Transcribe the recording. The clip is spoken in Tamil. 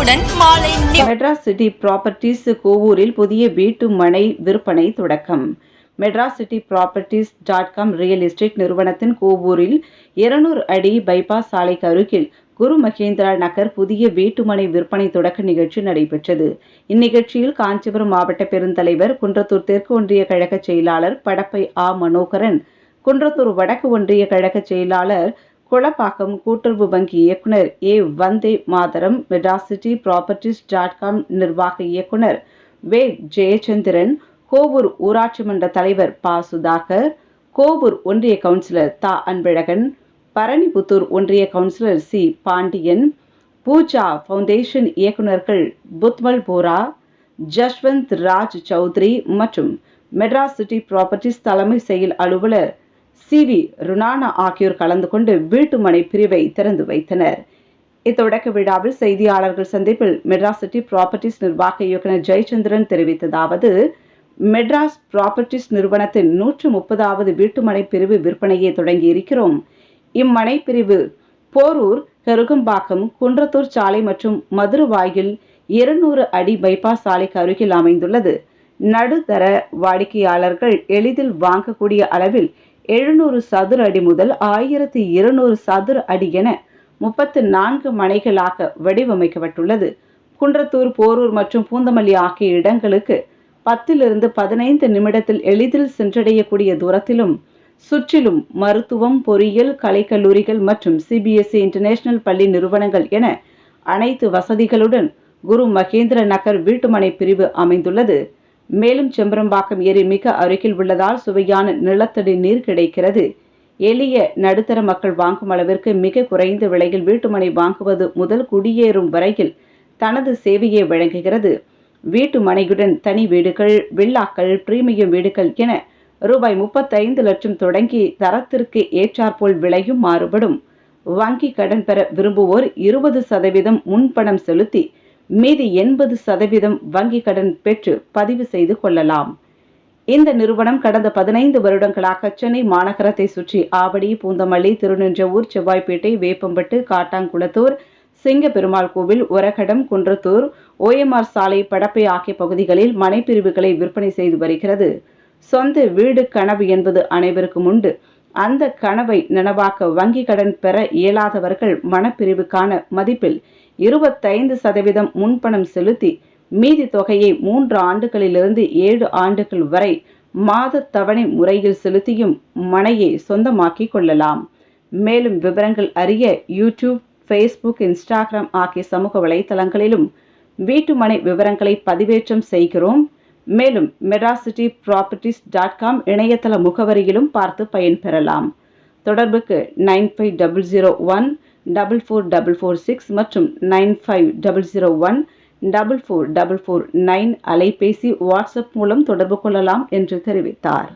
மாலை மெட்ராஸ் சிட்டி ப்ராப்பர்ட்டிஸ் கோவூரில் புதிய வீட்டு மனை விற்பனை தொடக்கம். Madras city properties dot com real estate நிறுவனத்தின் கோவூரில் இருநூறு அடி பைபாஸ் சாலைக்கு அருகில் குரு மகேந்திரா நகர் புதிய வீட்டுமனை விற்பனை தொடக்க நிகழ்ச்சி நடைபெற்றது. இந்நிகழ்ச்சியில் காஞ்சிபுரம் மாவட்ட பெருந்தலைவர் குன்றத்தூர் தெற்கு ஒன்றிய கழக செயலாளர் படப்பை ஆ. மனோகரன் குன்றத்தூர் வடக்கு ஒன்றிய கழக செயலாளர் குளப்பாக்கம் கூட்டுறவு வங்கி இயக்குனர் A Vande Mataram Madras city properties dot com நிர்வாக இயக்குனர் வே ஜெயச்சந்திரன் கோவூர் ஊராட்சி மன்ற தலைவர் ப சுதாகர் கோவூர் ஒன்றிய கவுன்சிலர் தா அன்பழகன் பரணிபுத்தூர் ஒன்றிய councillor C Pandian Pooja foundation இயக்குநர்கள் புத்மல் போரா ஜஸ்வந்த் ராஜ் சௌத்ரி மற்றும் மெட்ராஸ் சிட்டி ப்ராப்பர்ட்டிஸ் தலைமை செயல் அலுவலர் சி வி ருணானா ஆகியோர் கலந்து கொண்டு வீட்டுமனை பிரிவை திறந்து வைத்தனர். இத்தொடக்க விழாவில் செய்தியாளர்கள் சந்திப்பில் மெட்ராஸ் சிட்டி ப்ராப்பர்ட்டிஸ் நிர்வாக இயக்குநர் ஜெயச்சந்திரன் தெரிவித்ததாவது மெட்ராஸ் ப்ராப்பர்ட்டிஸ் நிறுவனத்தின் நூற்று முப்பதாவது வீட்டுமனை பிரிவு விற்பனையை தொடங்கி இருக்கிறோம் இம்மனை பிரிவு போரூர் கருகம்பாக்கம் குன்றத்தூர் சாலை மற்றும் மதுரவாயில் இருநூறு அடி பைபாஸ் சாலைக்கு அருகில் அமைந்துள்ளது. நடுத்தர வாடிக்கையாளர்கள் எளிதில் வாங்கக்கூடிய அளவில் எழுநூறு சதுர அடி முதல் ஆயிரத்தி இருநூறு சதுர அடி என முப்பத்து நான்கு மனைகளாக வடிவமைக்கப்பட்டுள்ளது. குன்றத்தூர் போரூர் மற்றும் பூந்தமல்லி ஆகிய இடங்களுக்கு பத்திலிருந்து பதினைந்து நிமிடத்தில் எளிதில் சென்றடையக்கூடிய தூரத்திலும் சுற்றிலும் மருத்துவம் பொறியியல் கலைக்கல்லூரிகள் மற்றும் சிபிஎஸ்இ இன்டர்நேஷனல் பள்ளி நிறுவனங்கள் என அனைத்து வசதிகளுடன் குரு மகேந்திர நகர் வீட்டுமனை பிரிவு அமைந்துள்ளது. மேலும் செம்பரம்பாக்கம் ஏரி மிக அருகில் உள்ளதால் சுவையான நிலத்தடி நீர் கிடைக்கிறது. எளிய நடுத்தர மக்கள் வாங்கும் அளவிற்கு மிக குறைந்த விலையில் வீட்டுமனை வாங்குவது முதல் குடியேறும் வரையில் தனது சேவையை வழங்குகிறது. வீட்டு மனையுடன் தனி வீடுகள் வில்லாக்கள் பிரீமியம் வீடுகள் என ரூபாய் முப்பத்தைந்து லட்சம் தொடங்கி தரத்திற்கு ஏற்றாற்போல் விலையும் மாறுபடும். வங்கி கடன் பெற விரும்புவோர் இருபது சதவீதம் முன்பணம் செலுத்தி மீதி எண்பது சதவீதம் வங்கி கடன் பெற்று பதிவு செய்து கொள்ளலாம். இந்த நிறுவனம் கடந்த பதினைந்து வருடங்களாக சென்னை மாநகரத்தை சுற்றி ஆவடி பூந்தமல்லி திருநின்றவூர் செவ்வாய்ப்பேட்டை வேப்பம்பட்டு காட்டாங்குளத்தூர் சிங்கப்பெருமாள் கோவில் உரகடம் குன்றத்தூர் ஓஎம்ஆர் சாலை படப்பை ஆகிய பகுதிகளில் மனைப்பிரிவுகளை விற்பனை செய்து வருகிறது. சொந்த வீடு கனவு என்பது அனைவருக்கும் உண்டு. அந்த கனவை நனவாக்க வங்கி கடன் பெற இயலாதவர்கள் மனப்பிரிவுக்கான மதிப்பில் இருபத்தைந்து சதவீதம் முன்பணம் செலுத்தி மீதி தொகையை மூன்று ஆண்டுகளிலிருந்து ஏழு ஆண்டுகள் வரை மாத தவணை முறையில் செலுத்தியும் மனையை சொந்தமாக்கிக் கொள்ளலாம். மேலும் விவரங்கள் அறிய யூடியூப் ஃபேஸ்புக் இன்ஸ்டாகிராம் ஆகிய சமூக வலைதளங்களிலும் வீட்டுமனை விவரங்களை பதிவேற்றம் செய்கிறோம். மேலும் மெட்ராசிட்டி ப்ராப்பர்ட்டிஸ் டாட் காம் இணையதள முகவரியிலும் பார்த்து பயன்பெறலாம். தொடர்புக்கு nine five double zero one double four double four six மற்றும் nine five double zero one double four double four nine அலைபேசி வாட்ஸ்அப் மூலம் தொடர்பு கொள்ளலாம் என்று தெரிவித்தார்.